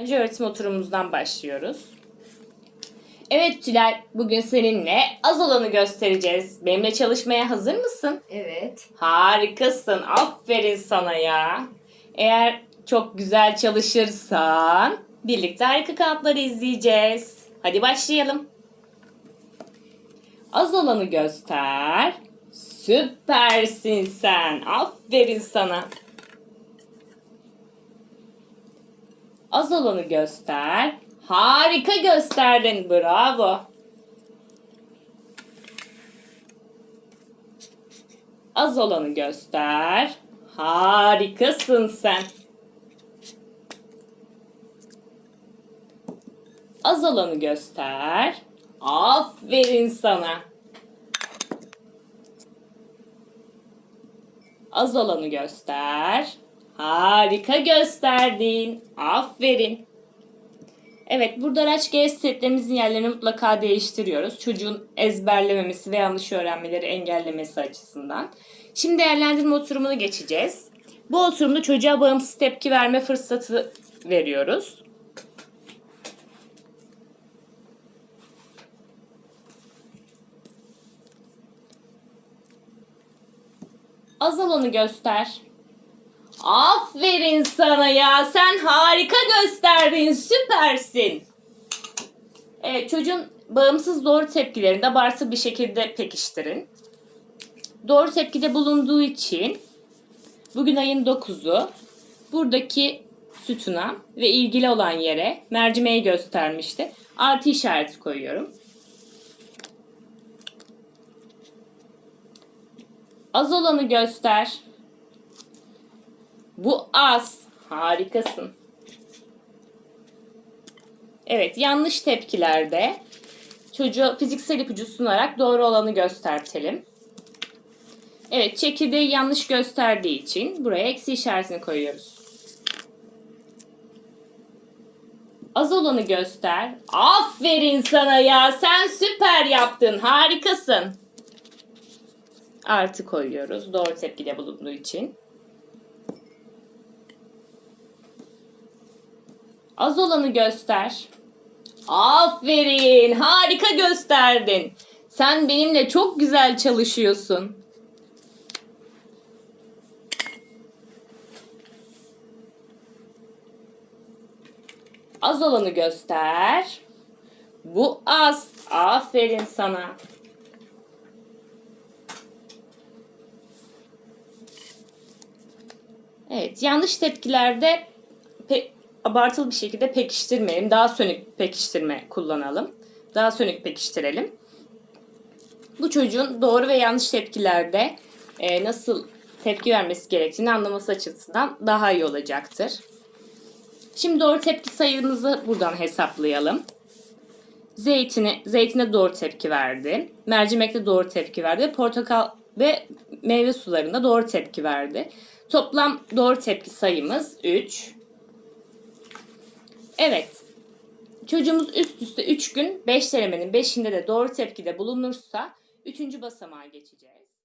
Önce öğretim oturumumuzdan başlıyoruz. Evet Tülay, bugün seninle az olanı göstereceğiz. Benimle çalışmaya hazır mısın? Evet. Harikasın, aferin sana ya. Eğer çok güzel çalışırsan birlikte harika kanatları izleyeceğiz. Hadi başlayalım. Az olanı göster. Süpersin sen. Aferin sana. Az olanı göster. Harika gösterdin. Bravo. Az olanı göster. Harikasın sen. Az olanı göster. Aferin sana. Az olanı göster. Harika gösterdin. Aferin. Evet, burada araç gereç setlerimizin yerlerini mutlaka değiştiriyoruz. Çocuğun ezberlememesi ve yanlış öğrenmeleri engellemesi açısından. Şimdi değerlendirme oturumunu geçeceğiz. Bu oturumda çocuğa bağımsız tepki verme fırsatı veriyoruz. Az olanı göster. Aferin sana ya. Sen harika gösterdin. Süpersin. Evet çocuğun bağımsız doğru tepkilerini de abartılı bir şekilde pekiştirin. Doğru tepkide bulunduğu için bugün ayın 9'u buradaki sütuna ve ilgili olan yere mercimeği göstermişti. Artı işareti koyuyorum. Az olanı göster. Bu az. Harikasın. Evet, yanlış tepkilerde çocuğa fiziksel ipucu sunarak doğru olanı göstertelim. Evet, çekirdeği yanlış gösterdiği için buraya eksi işaretini koyuyoruz. Az olanı göster. Aferin sana ya. Sen süper yaptın. Harikasın. Artı koyuyoruz. Doğru tepkide bulunduğu için. Az olanı göster. Aferin. Harika gösterdin. Sen benimle çok güzel çalışıyorsun. Az olanı göster. Bu az. Aferin sana. Evet, yanlış tepkilerde pe- abartılı bir şekilde pekiştirmeyelim. Daha sönük pekiştirme kullanalım. Daha sönük pekiştirelim. Bu çocuğun doğru ve yanlış tepkilerde e, nasıl tepki vermesi gerektiğini anlaması açısından daha iyi olacaktır. Şimdi doğru tepki sayımızı buradan hesaplayalım. Zeytine, zeytine doğru tepki verdi. Mercimekte doğru tepki verdi. Portakal ve meyve sularında doğru tepki verdi. Toplam doğru tepki sayımız 3. Evet. Çocuğumuz üst üste 3 gün 5 denemenin 5'inde de doğru tepkide bulunursa 3. basamağa geçeceğiz.